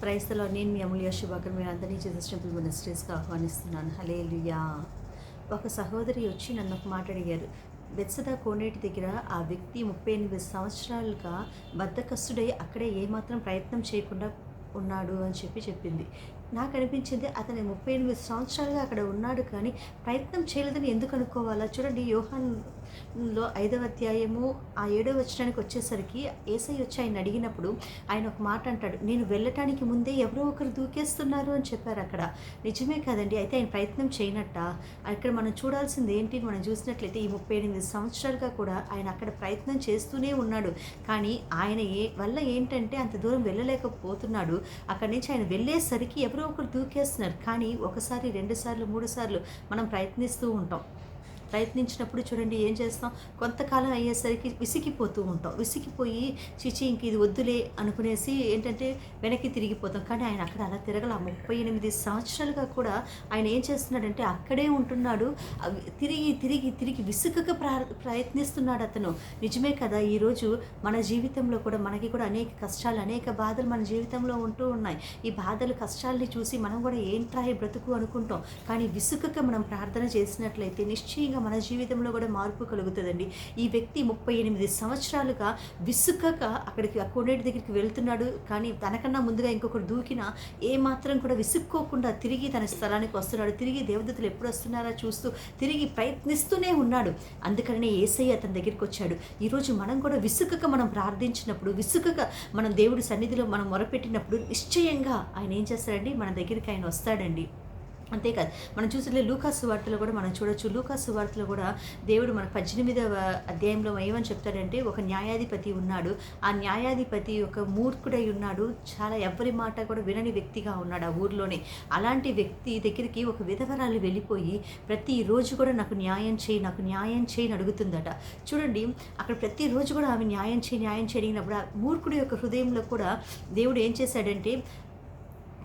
క్రైస్తలో నేను మీ అమూల్య శుభాకర్ మీరు అందరినీ జీసస్ టెంపుల్ మినిస్ట్రీస్కి ఆహ్వానిస్తున్నాను. హలే ఒక సహోదరి వచ్చి నన్ను ఒక మాట అడిగారు. బెత్సద కోనేటి దగ్గర ఆ వ్యక్తి ముప్పై ఎనిమిది సంవత్సరాలుగా బద్దకస్తుడై అక్కడే ఏమాత్రం ప్రయత్నం చేయకుండా ఉన్నాడు అని చెప్పి చెప్పింది. నాకు అనిపించింది అతను ముప్పై ఎనిమిది సంవత్సరాలుగా అక్కడ ఉన్నాడు కానీ ప్రయత్నం చేయలేదని ఎందుకు అనుకోవాలా? చూడండి యోహాన్లో ఐదవ అధ్యాయము ఆ ఏడవ వచ్చడానికి వచ్చేసరికి ఏసై వచ్చి ఆయన అడిగినప్పుడు ఆయన ఒక మాట అంటాడు నేను వెళ్ళటానికి ముందే ఎవరో ఒకరు దూకేస్తున్నారు అని చెప్పారు అక్కడ. నిజమే కదండి అయితే ఆయన ప్రయత్నం చేయనట్ట. అక్కడ మనం చూడాల్సింది ఏంటి? మనం చూసినట్లయితే ఈ ముప్పై ఎనిమిది సంవత్సరాలుగా కూడా ఆయన అక్కడ ప్రయత్నం చేస్తూనే ఉన్నాడు. కానీ ఆయన ఏ వల్ల ఏంటంటే అంత దూరం వెళ్ళలేకపోతున్నాడు. అక్కడి నుంచి ఆయన వెళ్ళేసరికి ఎవరు ఒకరు దూకేస్తున్నారు. కానీ ఒకసారి రెండు సార్లు మూడు సార్లు మనం ప్రయత్నిస్తూ ఉంటాం. ప్రయత్నించినప్పుడు చూడండి ఏం చేస్తాం? కొంతకాలం అయ్యేసరికి విసిగిపోతూ ఉంటాం. విసిగిపోయి చిచి ఇంక ఇది వద్దులే అనుకునేసి ఏంటంటే వెనక్కి తిరిగిపోతాం. కానీ ఆయన అక్కడ అలా తిరగల ముప్పై ఎనిమిది సంవత్సరాలుగా కూడా ఆయన ఏం చేస్తున్నాడంటే అక్కడే ఉంటున్నాడు. తిరిగి తిరిగి తిరిగి విసుగక ప్రయత్నిస్తున్నాడు అతను. నిజమే కదా ఈరోజు మన జీవితంలో కూడా మనకి కూడా అనేక కష్టాలు అనేక బాధలు మన జీవితంలో ఉంటూ ఉన్నాయి. ఈ బాధలు కష్టాలని చూసి మనం కూడా ఏంట్రా బ్రతుకు అనుకుంటాం. కానీ విసుగక మనం ప్రార్థన చేసినట్లయితే నిశ్చయంగా మన జీవితంలో కూడా మార్పు కలుగుతుందండి. ఈ వ్యక్తి ముప్పై ఎనిమిది సంవత్సరాలుగా విసుకక అక్కడికి ఆ కొండేటి దగ్గరికి వెళ్తున్నాడు. కానీ తనకన్నా ముందుగా ఇంకొకరు దూకినా ఏ మాత్రం కూడా విసుక్కోకుండా తిరిగి తన స్థలానికి వస్తున్నాడు. తిరిగి దేవదూతలు ఎప్పుడు వస్తున్నారా చూస్తూ తిరిగి ప్రయత్నిస్తూనే ఉన్నాడు. అందుకనే ఏసయ్య అతని దగ్గరికి వచ్చాడు. ఈరోజు మనం కూడా విసుకక మనం ప్రార్థించినప్పుడు విసుకక మనం దేవుడి సన్నిధిలో మనం మొరపెట్టినప్పుడు నిశ్చయంగా ఆయన ఏం చేస్తాడండి? మన దగ్గరికి ఆయన వస్తాడండి. అంతేకాదు మనం చూసినట్లే లూకాసు వార్తలో కూడా మనం చూడొచ్చు. లూకాసు వార్తలో కూడా దేవుడు మన పద్దెనిమిదవ అధ్యాయంలో ఏమని చెప్తాడంటే ఒక న్యాయాధిపతి ఉన్నాడు. ఆ న్యాయాధిపతి ఒక మూర్ఖుడై ఉన్నాడు. చాలా ఎవరి మాట కూడా వినని వ్యక్తిగా ఉన్నాడు ఆ ఊర్లోనే. అలాంటి వ్యక్తి దగ్గరికి ఒక విధవరాలు వెళ్ళిపోయి ప్రతిరోజు కూడా నాకు న్యాయం చేయి నాకు న్యాయం చేయని అడుగుతుందట. చూడండి అక్కడ ప్రతిరోజు కూడా ఆమె న్యాయం చేయి న్యాయం చేయడిగినప్పుడు ఆ మూర్ఖుడి యొక్క హృదయంలో కూడా దేవుడు ఏం చేశాడంటే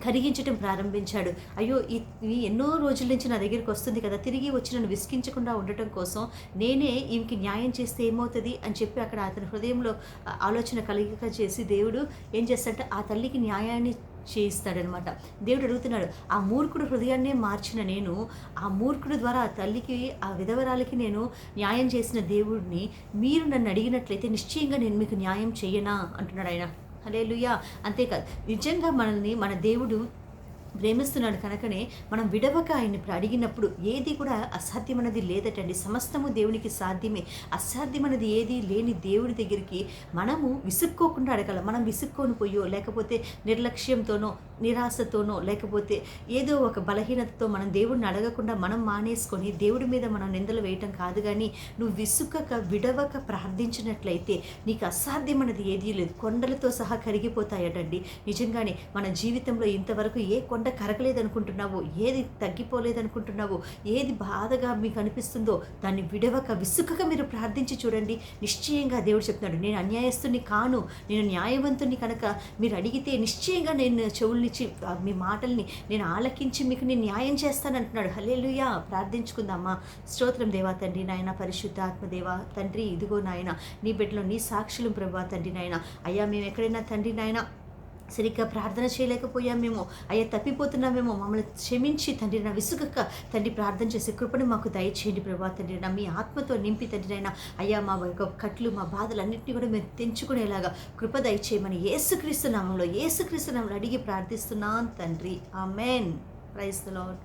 కరిగించడం ప్రారంభించాడు. అయ్యో ఇది ఎన్నో రోజుల నుంచి నా దగ్గరికి వస్తుంది కదా తిరిగి వచ్చి నన్ను విసిగించకుండా ఉండటం కోసం నేనే ఈమెకి న్యాయం చేస్తే ఏమవుతుంది అని చెప్పి అక్కడ అతని హృదయంలో ఆలోచన కలిగక చేసి దేవుడు ఏం చేస్తాడంటే ఆ తల్లికి న్యాయాన్ని చేయిస్తాడనమాట. దేవుడు అడుగుతున్నాడు ఆ మూర్ఖుడు హృదయాన్నే మార్చిన నేను ఆ మూర్ఖుడు ద్వారా ఆ తల్లికి ఆ విధవరాలకి నేను న్యాయం చేసిన దేవుడిని మీరు నన్ను అడిగినట్లయితే నిశ్చయంగా నేను మీకు న్యాయం చేయనా? అంటున్నాడు ఆయన. హలేలుయా అంతేకాదు నిజంగా మనల్ని మన దేవుడు ప్రేమిస్తున్నాడు కనుకనే మనం విడవక ఆయన్ని అడిగినప్పుడు ఏది కూడా అసాధ్యమన్నది లేదటండి. సమస్తము దేవునికి సాధ్యమే. అసాధ్యమన్నది ఏది లేని దేవుడి దగ్గరికి మనము విసుక్కోకుండా అడగలం. మనం విసుక్కొని పోయో లేకపోతే నిర్లక్ష్యంతోనో నిరాశతోనో లేకపోతే ఏదో ఒక బలహీనతతో మనం దేవుడిని అడగకుండా మనం మానేసుకొని దేవుడి మీద మనం నిందలు వేయటం కాదు కానీ నువ్వు విసుక్కక విడవక ప్రార్థించినట్లయితే నీకు అసాధ్యమన్నది ఏదీ లేదు. కొండలతో సహా కరిగిపోతాయటండి. నిజంగానే మన జీవితంలో ఇంతవరకు ఏ కొండ కొండ కరగలేదనుకుంటున్నావో ఏది తగ్గిపోలేదనుకుంటున్నావో ఏది బాధగా మీకు అనిపిస్తుందో దాన్ని విడవక విసుకక మీరు ప్రార్థించి చూడండి. నిశ్చయంగా దేవుడు చెప్తున్నాడు నేను అన్యాయస్తుని కాను నేను న్యాయవంతుని కనుక మీరు అడిగితే నిశ్చయంగా నేను చెవుల్నిచ్చి మీ మాటల్ని నేను ఆలకించి మీకు నేను న్యాయం చేస్తానంటున్నాడు. హలేలుయా ప్రార్థించుకుందామా. స్తోత్రం దేవా తండ్రి నాయన పరిశుద్ధ ఆత్మదేవా తండ్రి ఇదిగో నాయన నీ బిడ్డలో నీ సాక్షులు ప్రభా తండ్రి నాయన. అయ్యా మేము ఎక్కడైనా తండ్రి నాయన సరిగ్గా ప్రార్థన చేయలేకపోయాం మేము అయ్యా తప్పిపోతున్నామేమో. మమ్మల్ని క్షమించి తండ్రి నా విసుగక్క తండ్రి ప్రార్థన చేసే కృపను మాకు దయచేయండి ప్రభా తండ్రి. నా మీ ఆత్మతో నింపి తండ్రి అయినా అయ్యా మా యొక్క కట్లు మా బాధలన్నింటినీ కూడా మేము తెంచుకునేలాగా కృప దయచేయమని ఏసుక్రీస్తు నామంలో ఏసుక్రీస్తు నామంలో అడిగి ప్రార్థిస్తున్నాను తండ్రి. ఆ మెయిన్ ప్రైస్ లాడ్